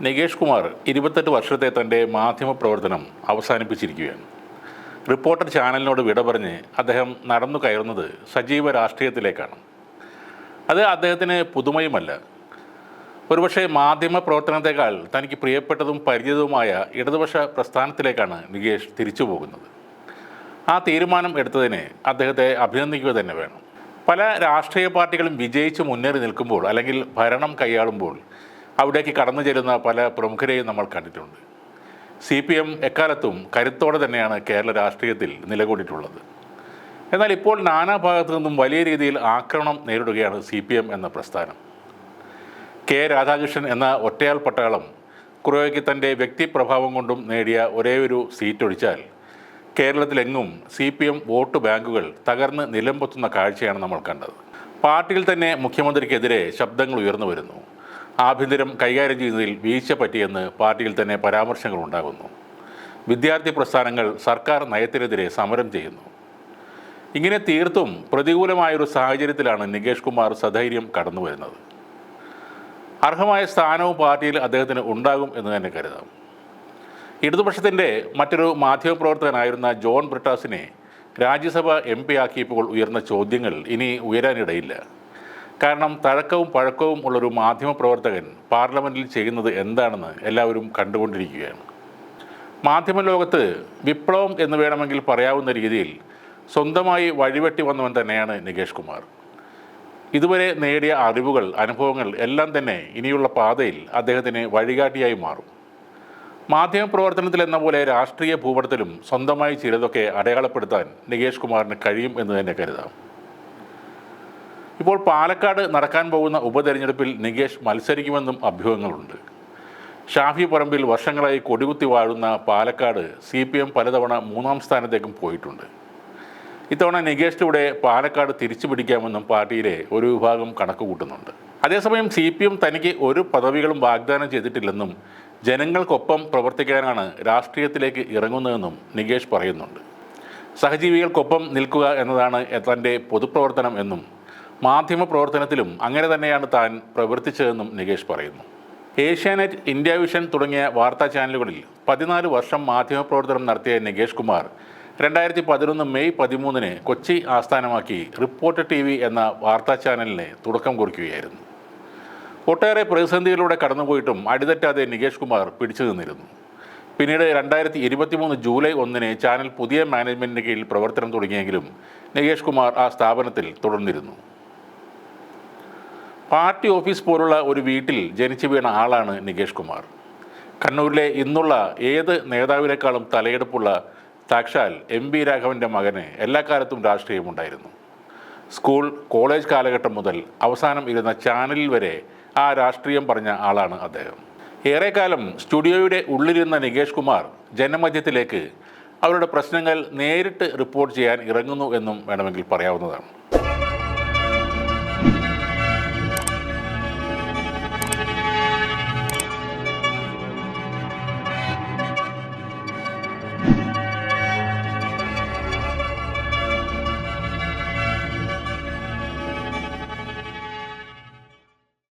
നികേഷ് കുമാർ ഇരുപത്തെട്ട് വർഷത്തെ തന്റെ മാധ്യമ പ്രവർത്തനം അവസാനിപ്പിച്ചിരിക്കുകയാണ്. റിപ്പോർട്ടർ ചാനലിനോട് വിട പറഞ്ഞ് അദ്ദേഹം നടന്നു കയറുന്നത് സജീവ രാഷ്ട്രീയത്തിലേക്കാണ്. അത് അദ്ദേഹത്തിന് പുതുമയുമല്ല. ഒരുപക്ഷെ മാധ്യമ പ്രവർത്തനത്തെക്കാൾ തനിക്ക് പ്രിയപ്പെട്ടതും പരിചിതവുമായ ഇടതുപക്ഷ പ്രസ്ഥാനത്തിലേക്കാണ് നികേഷ് തിരിച്ചു പോകുന്നത്. ആ തീരുമാനം എടുത്തതിന് അദ്ദേഹത്തെ അഭിനന്ദിക്കുക തന്നെ വേണം. പല രാഷ്ട്രീയ പാർട്ടികളും വിജയിച്ച് മുന്നേറി നിൽക്കുമ്പോൾ അല്ലെങ്കിൽ ഭരണം കൈയാളുമ്പോൾ അവിടേക്ക് കടന്നു ചെല്ലുന്ന പല പ്രമുഖരെയും നമ്മൾ കണ്ടിട്ടുണ്ട്. സി പി എം എക്കാലത്തും കരുത്തോടെ തന്നെയാണ് കേരള രാഷ്ട്രീയത്തിൽ നിലകൊണ്ടിട്ടുള്ളത്. എന്നാൽ ഇപ്പോൾ നാനാഭാഗത്തു നിന്നും വലിയ രീതിയിൽ ആക്രമണം നേരിടുകയാണ് സി പി എം എന്ന പ്രസ്ഥാനം. കെ രാധാകൃഷ്ണൻ എന്ന ഒറ്റയാൾ പട്ടാളം കുറേയൊക്കെ തന്റെ വ്യക്തിപ്രഭാവം കൊണ്ടും നേടിയ ഒരേ ഒരു സീറ്റ് ഒഴിച്ചാൽ കേരളത്തിലെങ്ങും സി പി എം വോട്ട് ബാങ്കുകൾ തകർന്ന് നിലംപൊത്തുന്ന കാഴ്ചയാണ് നമ്മൾ കണ്ടത്. പാർട്ടിയിൽ തന്നെ മുഖ്യമന്ത്രിക്കെതിരെ ശബ്ദങ്ങൾ ഉയർന്നു വരുന്നു. ആഭ്യന്തരം കൈകാര്യം ചെയ്യുന്നതിൽ വീഴ്ച പറ്റിയെന്ന് പാർട്ടിയിൽ തന്നെ പരാമർശങ്ങൾ ഉണ്ടാകുന്നു. വിദ്യാർത്ഥി പ്രസ്ഥാനങ്ങൾ സർക്കാർ നയത്തിനെതിരെ സമരം ചെയ്യുന്നു. ഇങ്ങനെ തീർത്തും പ്രതികൂലമായൊരു സാഹചര്യത്തിലാണ് നികേഷ് കുമാർ സധൈര്യം കടന്നു വരുന്നത്. അർഹമായ സ്ഥാനവും പാർട്ടിയിൽ അദ്ദേഹത്തിന് ഉണ്ടാകും എന്ന് തന്നെ കരുതാം. ഇടതുപക്ഷത്തിന്റെ മറ്റൊരു മാധ്യമപ്രവർത്തകനായിരുന്ന ജോൺ ബ്രിട്ടാസിനെ രാജ്യസഭ എം പി ആക്കിയപ്പോൾ ഉയർന്ന ചോദ്യങ്ങൾ ഇനി ഉയരാനിടയില്ല. കാരണം തഴക്കവും പഴക്കവും ഉള്ളൊരു മാധ്യമപ്രവർത്തകൻ പാർലമെന്റിൽ ചെയ്യുന്നത് എന്താണെന്ന് എല്ലാവരും കണ്ടുകൊണ്ടിരിക്കുകയാണ്. മാധ്യമ ലോകത്ത് വിപ്ലവം എന്ന് വേണമെങ്കിൽ പറയാവുന്ന രീതിയിൽ സ്വന്തമായി വഴിവെട്ടി വന്നവൻ തന്നെയാണ് നികേഷ് കുമാർ. ഇതുവരെ നേടിയ അറിവുകൾ അനുഭവങ്ങൾ എല്ലാം തന്നെ ഇനിയുള്ള പാതയിൽ അദ്ദേഹത്തിന് വഴികാട്ടിയായി മാറും. മാധ്യമപ്രവർത്തനത്തിൽ എന്ന പോലെ രാഷ്ട്രീയ ഭൂപടത്തിലും സ്വന്തമായി ചിലതൊക്കെ അടയാളപ്പെടുത്താൻ നികേഷ് കുമാറിന് കഴിയും എന്ന് തന്നെ കരുതാം. ഇപ്പോൾ പാലക്കാട് നടക്കാൻ പോകുന്ന ഉപതെരഞ്ഞെടുപ്പിൽ നികേഷ് മത്സരിക്കുമെന്നും അഭ്യൂഹങ്ങളുണ്ട്. ഷാഫി പറമ്പിൽ വർഷങ്ങളായി കൊടികുത്തി വാഴുന്ന പാലക്കാട് സി പി എം പലതവണ മൂന്നാം സ്ഥാനത്തേക്കും പോയിട്ടുണ്ട്. ഇത്തവണ നികേഷിലൂടെ പാലക്കാട് തിരിച്ചു പിടിക്കാമെന്നും പാർട്ടിയിലെ ഒരു വിഭാഗം കണക്കുകൂട്ടുന്നുണ്ട്. അതേസമയം സി പി എം തനിക്ക് ഒരു പദവികളും വാഗ്ദാനം ചെയ്തിട്ടില്ലെന്നും ജനങ്ങൾക്കൊപ്പം പ്രവർത്തിക്കാനാണ് രാഷ്ട്രീയത്തിലേക്ക് ഇറങ്ങുന്നതെന്നും നികേഷ് പറയുന്നുണ്ട്. സഹജീവികൾക്കൊപ്പം നിൽക്കുക എന്നതാണ് തന്റെ പൊതുപ്രവർത്തനം എന്നും മാധ്യമ പ്രവർത്തനത്തിലും അങ്ങനെ തന്നെയാണ് താൻ പ്രവർത്തിച്ചതെന്നും നികേഷ് പറയുന്നു. ഏഷ്യാനെറ്റ് ഇന്ത്യ വിഷൻ തുടങ്ങിയ വാർത്താ ചാനലുകളിൽ പതിനാല് വർഷം മാധ്യമ പ്രവർത്തനം നടത്തിയ നികേഷ് കുമാർ രണ്ടായിരത്തി പതിനൊന്ന് മെയ് പതിമൂന്നിന് കൊച്ചി ആസ്ഥാനമാക്കി റിപ്പോർട്ടർ ടി വി എന്ന വാർത്താ ചാനലിന് തുടക്കം കുറിക്കുകയായിരുന്നു. ഒട്ടേറെ പ്രതിസന്ധികളിലൂടെ കടന്നുപോയിട്ടും അടിതെറ്റാതെ നികേഷ് കുമാർ പിടിച്ചു നിന്നിരുന്നു. പിന്നീട് രണ്ടായിരത്തി ഇരുപത്തിമൂന്ന് ജൂലൈ ഒന്നിന് ചാനൽ പുതിയ മാനേജ്മെന്റിന് കീഴിൽ പ്രവർത്തനം തുടങ്ങിയെങ്കിലും നികേഷ് കുമാർ ആ സ്ഥാപനത്തിൽ തുടർന്നിരുന്നു. പാർട്ടി ഓഫീസ് പോലുള്ള ഒരു വീട്ടിൽ ജനിച്ചു വീണ ആളാണ് നികേഷ് കുമാർ. കണ്ണൂരിലെ ഇന്നുള്ള ഏത് നേതാവിനേക്കാളും തലയെടുപ്പുള്ള സാക്ഷാൽ എം ബി രാഘവന്റെ മകന് എല്ലാ കാലത്തും രാഷ്ട്രീയമുണ്ടായിരുന്നു. സ്കൂൾ കോളേജ് കാലഘട്ടം മുതൽ അവസാനം ഇരുന്ന ചാനലിൽ വരെ ആ രാഷ്ട്രീയം പറഞ്ഞ ആളാണ് അദ്ദേഹം. ഏറെക്കാലം സ്റ്റുഡിയോയുടെ ഉള്ളിലിരുന്ന നികേഷ് കുമാർ ജനമധ്യത്തിലേക്ക് അവരുടെ പ്രശ്നങ്ങൾ നേരിട്ട് റിപ്പോർട്ട് ചെയ്യാൻ ഇറങ്ങുന്നു എന്നും വേണമെങ്കിൽ പറയാവുന്നതാണ്.